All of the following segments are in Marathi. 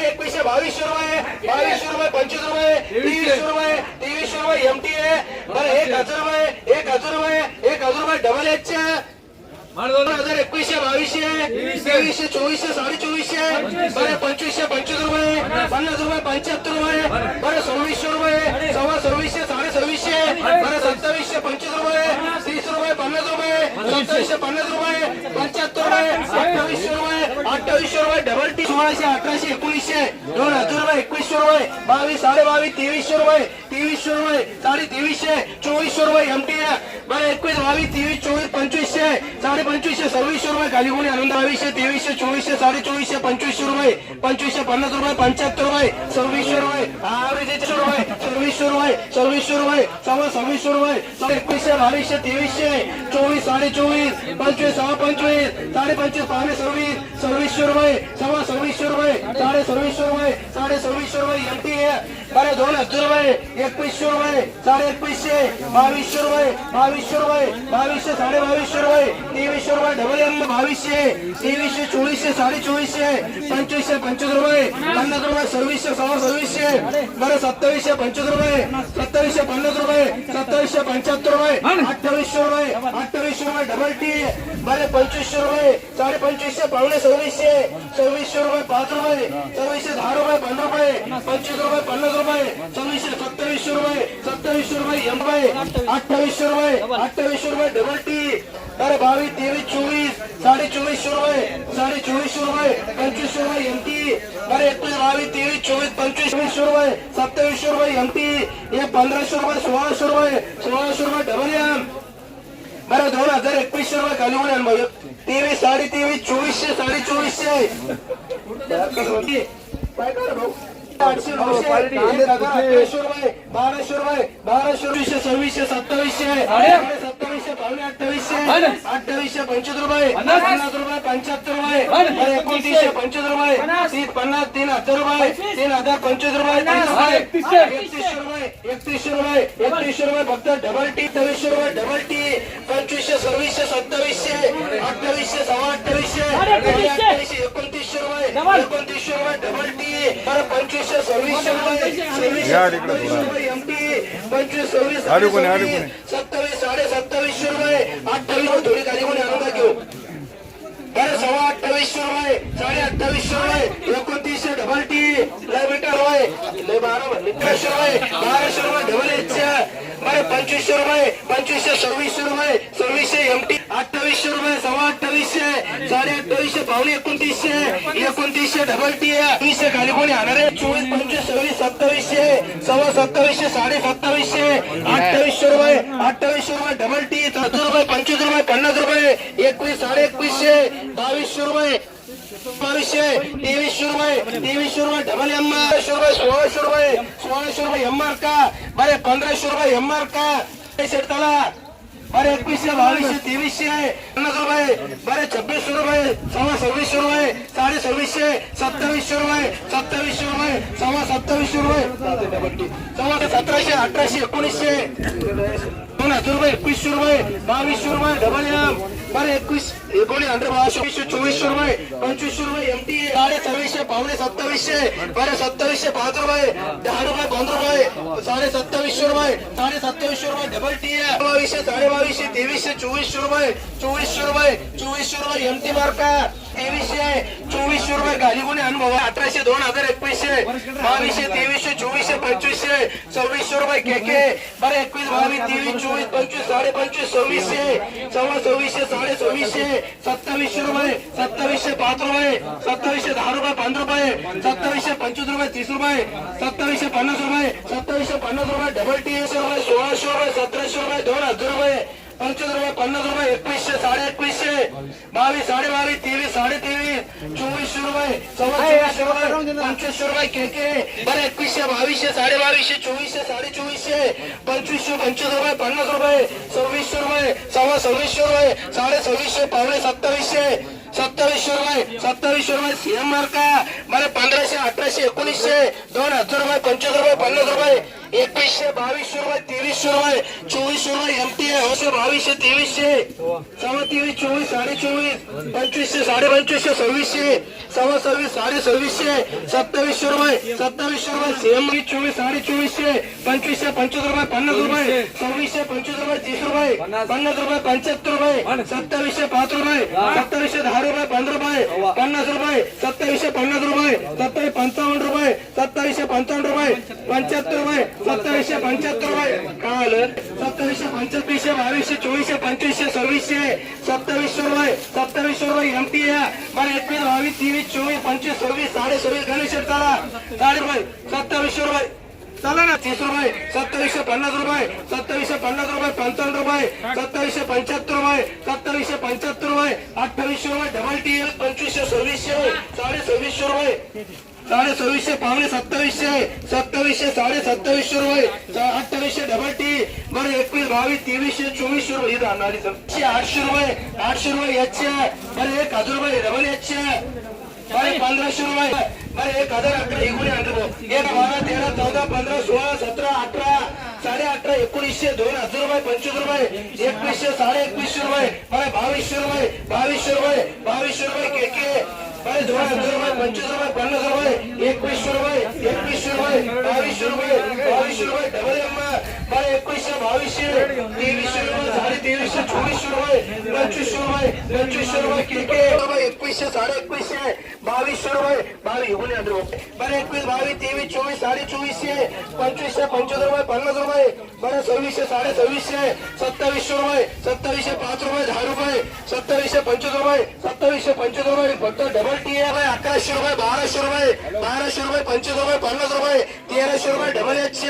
बरं एकवीसशे बावीसशे रुपये बावीसशे रुपये पंचवीस रुपये तेवीसशे रुपये तेवीसशे रुपये एमटी आहे बरं एक हजार रुपये एक हजार रुपये एक हजार रुपये डबल एच दोन हजार एकवीसशे बावीसशे तेवीसशे चोवीसशे साडे चोवीसशे बरं पंचवीसशे पंचवीस रुपये पन्नास रुपये पंच्याहत्तर रुपये बरं सव्वीसशे रुपये सव्वा सव्वीसशे साडे सव्वीसशे बरं सत्तावीसशे पंचवीस रुपये तीस रुपये पन्नास रुपये सत्तावीसशे पन्नास रुपये पंच्याहत्तर रुपये अठ्ठावीसशे रुपये अठ्ठावीसशे रुपये डबल टी. सोळाशे अठराशे एकोणीसशे दोन हजार रुपये एकवीसशे रुपये बावीस साडे बावीस तेवीसशे रुपये तेवीसशे रुपये साडे तेवीसशे चोवीसशे रुपये एमटी बरं एकवीस बावीस तेवीस चोवीस पंचवीसशे साडे पंचवीसशे सव्वीसशे रुपये खाली कोणी आनंद बावीसशे तेवीसशे चोवीसशे साडे चोवीसशे पंचवीसशे रुपये पंचवीसशे पन्नास रुपये पंच्याहत्तर रुपये सव्वीसशे रुपये आवरेज रुपये सव्वीसशे रुपये सव्वीसशे रुपये सव्वा सव्वीसशे रुपये साडे एकवीसशे बावीसशे तेवीसशे चोवीस साडे चोवीस पंचवीस सहा पंचवीस साडे पंचवीस पावणे सव्वीस सव्वीस सव्वीसशे रुपये सव्वा सव्वीसशे रुपये साडे सव्वीसशे रुपये साडे सव्वीसशे रुपये एमटी बरे दोन हजार रुपये एकवीसशे रुपये साडे एकवीसशे बावीसशे रुपये बावीसशे रुपये बावीसशे साडे बावीसशे रुपये तेवीसशे रुपये डबल एम बावीसशे तेवीसशे चोवीसशे साडे चोवीसशे पंचवीसशे पंचवीस रुपये पन्नास रुपये सव्वीसशे सव्वा सव्वीसशे बरं सत्तावीसशे पंचवीस रुपये सत्तावीसशे पन्नास रुपये सत्तावीसशे पंच्याहत्तर रुपये अठ्ठावीसशे रुपये अठ्ठावीसशे रुपये डबल टी बरे पंचवीसशे रुपये साडे पंचवीसशे पावणे सव्वीसशे सव्वीसशे रुपये पाच रुपये सव्वीसशे दहा रुपये पंधरा रुपये पंचवीस रुपये पन्नास रुपये सव्वीसशे सत्तावीसशे रुपये सत्तावीसशे रुपये एम रुपये अठ्ठावीसशे रुपये अठ्ठावीसशे रुपये डबल टी अरे बावीस तेवीस चोवीस साडे चोवीसशे रुपये साडे चोवीसशे रुपये पंचवीसशे रुपये एम टी अरे एकवीस बावीस तेवीस चोवीस पंचवीसशे रुपये सत्तावीसशे रुपये एम टी हे पंधराशे रुपये सोळाशे रुपये सोळाशे रुपये डबल एम बरं दोन हजार एकवीसशे रुपये खाली होऊन आण तेवीस साडे तेवीस चोवीसशे साडे चोवीसशे काय कर? भाऊ आठशे नऊशे रुपये बाराशे रुपये सव्वीसशे सत्तावीसशे सत्तावीसशे अठ्ठावीसशे अठ्ठावीसशे पंचवीस रुपये पन्नास रुपये पंच्याहत्तर रुपये एकोणतीसशे पंचवीस रुपये पन्नास तीन हजार रुपये तीन हजार पंचवीस रुपये एकतीसशे रुपये एकतीसशे रुपये एकतीसशे रुपये फक्त डबल टी रुपये डबल टी पंचवीसशे सव्वीसशे सत्तावीसशे अठ्ठावीसशे सव्वा अठ्ठावीसशे अठ्ठावीसशे एकोणतीसशे रुपये एकोणतीसशे रुपये डबल बरं पंचवीसशे सव्वीसशे रुपये सव्वीसशे रुपये एम टी पंचवीस सव्वीस? सत्तावीस साडे सत्तावीसशे रुपये अठ्ठावीस थोडी खाली कोणी आणून घेऊ बरं सव्वा अठ्ठावीसशे रुपये साडे अठ्ठावीसशे रुपये एकोणतीसशे डबल टी लय बेटा रुपये लय बारा अठराशे रुपये बाराशे रुपये डबल बरं पंचवीसशे रुपये पंचवीसशे सव्वीसशे रुपये सव्वीसशे एम टी अठ्ठावीसशे रुपये सव्वा अठ्ठावीसशे साडे अठ्ठावीसशे पावणे एकोणतीसशे एकोणतीसशे डबल टी वीसशे खाली कोणी आणणार आहे? चोवीस पंचवीस सव्वीस सत्तावीसशे सव्वा सत्तावीसशे साडे सत्तावीसशे अठ्ठावीसशे रुपये अठ्ठावीसशे रुपये डबल टी सत्तर रुपये पंचवीस रुपये पन्नास रुपये एकवीस साडे एकवीसशे बावीसशे रुपये बावीसशे तेवीसशे रुपये तेवीसशे रुपये डबल एम आरशे रुपये सोळाशे रुपये सोळाशे रुपये एम आर का बरे पंधराशे रुपये एम आर का शेतताला. बरे एकवीसशे बावीसशे तेवीसशे. पन्नास रुपये बरे छब्बीसशे रुपये सव्वा सव्वीसशे रुपये साडे सव्वीसशे सत्तावीसशे रुपये सत्तावीसशे रुपये सव्वा सत्तावीसशे रुपये सव्वा सतराशे अठराशे एकोणीसशे. दोन हजार रुपये एकवीसशे रुपये बावीसशे रुपये डबल एम बरं एकवीस एकोणीस हंड्रेड बावीसशे वीसशे चोवीसशे रुपये पंचवीसशे रुपये एम टी साडे सव्वीसशे पावणे सत्तावीसशे बरं सत्तावीसशे पाच रुपये दहा रुपये पंधरा रुपये साडे सत्तावीसशे रुपये साडे सत्तावीसशे रुपये डबल टी बावीसशे साडे बावीसशे तेवीसशे चोवीसशे रुपये चोवीसशे रुपये चोवीसशे रुपये एम टी मार्का तेवीसशे चोवीसशे रुपये गाडी कोणी अनुभव? अठराशे दोन हजार एकवीसशे. बावीसशे तेवीसशे चोवीसशे पंचवीसशे. सव्वीसशे रुपये के के. बरं एकवीस बावीस तेवीस चोवीस पंचवीस साडे पंचवीस सव्वीसशे. सव्वा सव्वीसशे साडे सव्वीसशे सत्तावीसशे रुपये. सत्तावीसशे पाच रुपये. सत्तावीसशे दहा रुपये पंधरा रुपये. सत्तावीसशे पंचवीस रुपये तीस रुपये. सत्तावीसशे पन्नास रुपये. सत्तावीसशे पन्नास रुपये डबल टी एस रुपये सोळाशे रुपये सतराशे रुपये दोन हजार रुपये. पंचवीस रुपये पन्नास रुपये एकवीसशे साडे एकवीसशे बावीस साडे बावीस तेवीस साडे तेवीस चोवीसशे रुपये सव्वा रुपये पंचवीसशे रुपये के के बरं एकवीसशे बावीसशे साडे बावीसशे चोवीसशे साडे चोवीसशे पंचवीसशे पंचवीस रुपये पन्नास रुपये सव्वीसशे रुपये सव्वा सव्वीसशे रुपये साडे सव्वीसशे पावणे सत्तावीसशे सत्तावीसशे रुपये सत्तावीसशे रुपये सीएम मार्का बरं पंधराशे अठराशे एकोणीसशे दोन हजार रुपये पंचवीस रुपये पन्नास रुपये एकवीसशे बावीसशे रुपये तेवीसशे रुपये चोवीसशे रुपये एमटी आहे होशे बावीसशे तेवीसशे. सव्वा तेवीस चोवीस साडे चोवीस पंचवीसशे साडे पंचवीसशे सव्वीसशे. सव्वा सव्वीस साडे सव्वीसशे सत्तावीसशे रुपये. सत्तावीसशे रुपये सेम चोवीस साडे चोवीसशे पंचवीसशे पंचवीस रुपये पन्नास रुपये. सव्वीसशे. पंचवीस रुपये तीस रुपये. पन्नास. रुपये पंच्याहत्तर रुपये. सत्तावीसशे पाच रुपये. सत्तावीसशे दहा रुपये पंधरा रुपये. पन्नास रुपये. सत्तावीसशे पन्नास रुपये. सत्तावीस पंचावन्न रुपये. सत्तावीसशे पंचावन्न रुपये. पंच्याहत्तर रुपये. सत्तावीसशे पंच्याहत्तर रुपये काय सत्तावीसशे पंचवीसशे बावीसशे चोवीसशे पंचवीसशे सव्वीसशे सत्तावीसशे रुपये सत्तावीसशे रुपये एम टी मला एकवीस बावीस तेवीस चोवीस पंचवीस सव्वीस साडे सव्वीस गणेश चला. साडे रुपये सत्तावीसशे रुपये चला ना तीस रुपये सत्तावीसशे पन्नास रुपये सत्तावीसशे पन्नास रुपये पंचावन्न रुपये सत्तावीसशे पंच्याहत्तर रुपये सत्तावीसशे पंच्याहत्तर रुपये अठ्ठावीसशे रुपये डबल टी पंचवीसशे सव्वीसशे साडे सव्वीस साडे सव्वीसशे पावणे सत्तावीसशे सत्तावीसशे साडे सत्तावीसशे रुपये अठ्ठावीसशे डबल टी बरं एकवीस बावीस तेवीसशे चोवीसशे रुपये. इथं आणणारी सर. आठशे रुपये आठशे रुपये याचे बरं एक हजार रुपये डबल याचे बरं पंधराशे रुपये. बरं एक हजार अकरा एकोणी आणतो. एक बारा तेरा चौदा पंधरा सोळा सतरा अठरा साडे अठरा एकोणीसशे दोन हजार रुपये पंचवीस रुपये एकवीसशे साडे एकवीसशे रुपये बरं बावीसशे रुपये बावीसशे रुपये बावीसशे रुपये के के बरं दोन हजार रुपये पंचवीस रुपये पन्नास रुपये एकवीसशे रुपये एकवीसशे रुपये बावीसशे रुपये बावीसशे रुपये डबल एम बरं एकवीसशे बावीसशे तेवीसशे रुपये साडे तेवीसशे चोवीसशे रुपये. पंचवीसशे रुपये पंचवीसशे रुपये के एकवीसशे साडे एकवीसशे बावीसशे रुपये बावीस एकोणी बरं एकवीस बावीस तेवीस चोवीस साडे चोवीसशे पंचवीसशे पंचवीस रुपये पन्नास रुपये. बरं सव्वीसशे साडे सव्वीसशे सत्तावीसशे रुपये सत्तावीसशे पाच रुपये दहा रुपये सत्तावीसशे पंचवीस रुपये सत्तावीसशे पंचवीस रुपये फक्त डबल टी आहे अकराशे रुपये बाराशे रुपये बाराशे रुपये पंचवीस रुपये पन्नास रुपये तेराशे रुपये डबल एच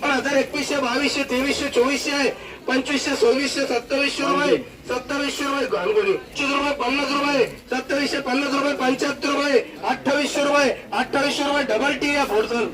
पण हजार एकवीसशे बावीसशे तेवीसशे चोवीसशे आहे पंचवीसशे सव्वीसशे सत्तावीसशे रुपये सत्तावीसशे रुपये गांगोली पंचवीस रुपये पन्नास रुपये सत्तावीसशे पन्नास रुपये पंच्याहत्तर रुपये अठ्ठावीसशे रुपये अठ्ठावीसशे रुपये डबल टी या फोडचल